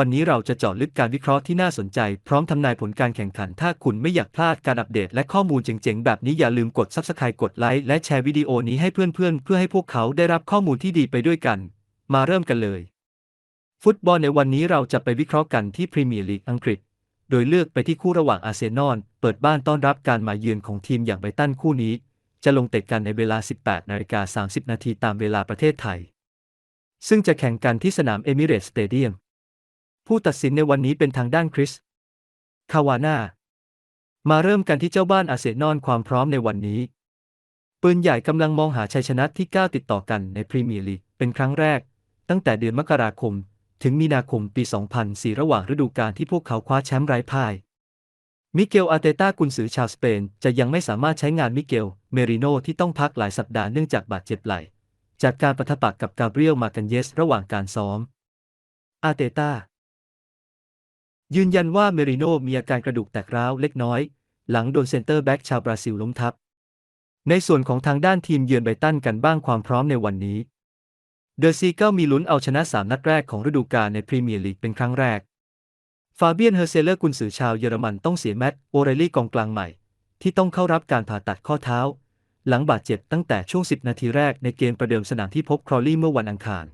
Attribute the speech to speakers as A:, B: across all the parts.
A: วันนี้เราจะเจาะลึกการวิเคราะห์ที่น่าสนใจ พร้อมทำนายผลการแข่งขัน ถ้าคุณไม่อยากพลาดการอัปเดตและข้อมูลเจ๋งๆ แบบนี้อย่าลืมกด Subscribe กดไลค์และแชร์วิดีโอนี้ให้เพื่อนๆ เพื่อให้พวกเขาได้รับข้อมูลที่ดีไปด้วยกัน มาเริ่มกันเลย ฟุตบอลในวันนี้เราจะไปวิเคราะห์กันที่พรีเมียร์ลีกอังกฤษ โดยเลือกไปที่คู่ระหว่างอาร์เซนอลเปิดบ้านต้อนรับการมาเยือนของทีมอย่างไบตันคู่นี้ จะลงเตะกันในเวลา 18นาฬิกา30นาทีตามเวลาประเทศไทย ซึ่งจะแข่งกันที่สนามเอมิเรตสเตเดียม ผู้ตัดสินในวันนี้เป็นทางด้านคริส คาวาน่า มาเริ่มกันที่เจ้าบ้านอาเซนอลความพร้อมในวันนี้ ปืนใหญ่กำลังมองหาชัยชนะที่ 9 ติดต่อกันในพรีเมียร์ลีกเป็นครั้งแรก ตั้งแต่เดือนมกราคม ถึงมีนาคมปี 2004 ระหว่างฤดูกาลที่พวกเขาคว้าแชมป์ไร้พ่าย มิเกลอาเตต้ากุนซือชาวสเปน จะยังไม่สามารถใช้งานมิเกล เมริโนที่ต้องพักหลายสัปดาห์เนื่องจากบาดเจ็บไหล่จากการปะทะปะกับกาเบรียลมากันเยส ระหว่างการซ้อม อาเตต้า ยืนยันว่าเมริโนมีอาการกระดูกแตกร้าวเล็กน้อย หลังโดนเซนเตอร์แบ็กชาวบราซิลล้มทับ ในส่วนของทางด้านทีมเยือนไบตันกันบ้างความพร้อมในวันนี้ เดอะซีเกิลมีลุ้นเอาชนะ 3 นัดแรกของฤดูกาลในพรีเมียร์ลีกเป็นครั้งแรก ฟาเบียนเฮอร์เซเลอร์กุนซือชาวเยอรมันต้องเสียแมตต์โอเรลี่กองกลางใหม่ ที่ต้องเข้ารับการผ่าตัดข้อเท้า หลังบาดเจ็บตั้งแต่ช่วง 10 นาทีแรกในเกมประเดิมสนามที่พบครอลลี่เมื่อวันอังคาร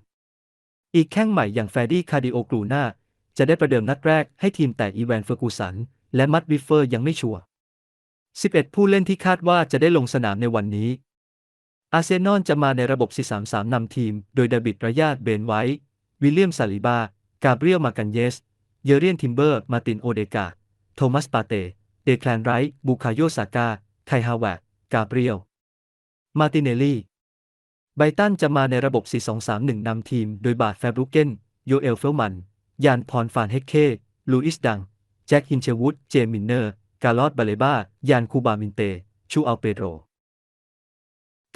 A: อีกแข้งใหม่อย่างแฟดี้คาร์ดิโอกลูนา จะได้ประเดิมนัดแรกให้ทีมแต่อีแวนเฟอร์กูสัน และมัตต์วิฟเฟอร์ยังไม่ชัวร์ 11 ผู้เล่นที่คาดว่าจะได้ลงสนามในวันนี้ อาร์เซนอลจะมาในระบบ 4-3-3 นำทีม โดยเดวิดรายาดเบนไวท์วิลเลียมซาลิบา กาเบรียลมากันเยส เยเรียนทิมเบอร์ มาตินโอเดกา โทมัสปาเต เดคลนไรท์บูคาโยซากา ไคฮาวกกาเบรียล มาติเนลลี่ ไบตันจะมาในระบบ 4-2-3-1 นำทีม โดยบาดแฟบรุกเกน โยเอลเฟลมัน ยานพรฟานเฮกเค ลูอิสดัง แจ็คฮินเชวูด เจมินเนอร์ กาลอดบาเลบา ยานคูบามินเต ชูอัลเปโร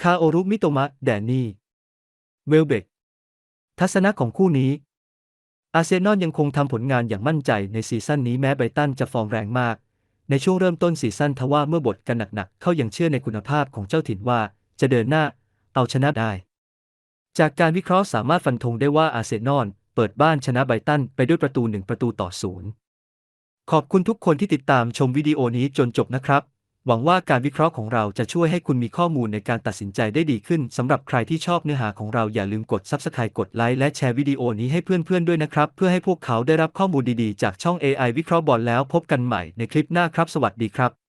A: คาโอรุมิโตมะ แดนนี่ เวลเบก ทัศนะของคู่นี้ อาร์เซนอลยังคงทำผลงานอย่างมั่นใจในซีซั่นนี้แม้ไบตันจะฟอร์มแรงมาก ในช่วงเริ่มต้นซีซั่นทว่าเมื่อบทกันหนักๆ เขายังเชื่อในคุณภาพของเจ้าถิ่นว่าจะเดินหน้าเอาชนะได้ จากการวิเคราะห์สามารถฟันธงได้ว่าอาร์เซนอล เปิดบ้านชนะไบตันไปด้วยประตูหนึ่งประตูต่อศูนย์ขอบคุณทุกคนที่ติดตามชมวิดีโอนี้จนจบนะครับ หวังว่าการวิเคราะห์ของเราจะช่วยให้คุณมีข้อมูลในการตัดสินใจได้ดีขึ้นสำหรับใครที่ชอบเนื้อหาของเราอย่าลืมกด Subscribe กดไลค์และแชร์วิดีโอนี้ให้เพื่อนๆด้วยนะครับ เพื่อให้พวกเขาได้รับข้อมูลดีๆ จากช่อง AI วิเคราะห์บอลแล้วพบกันใหม่ในคลิปหน้าครับ สวัสดีครับ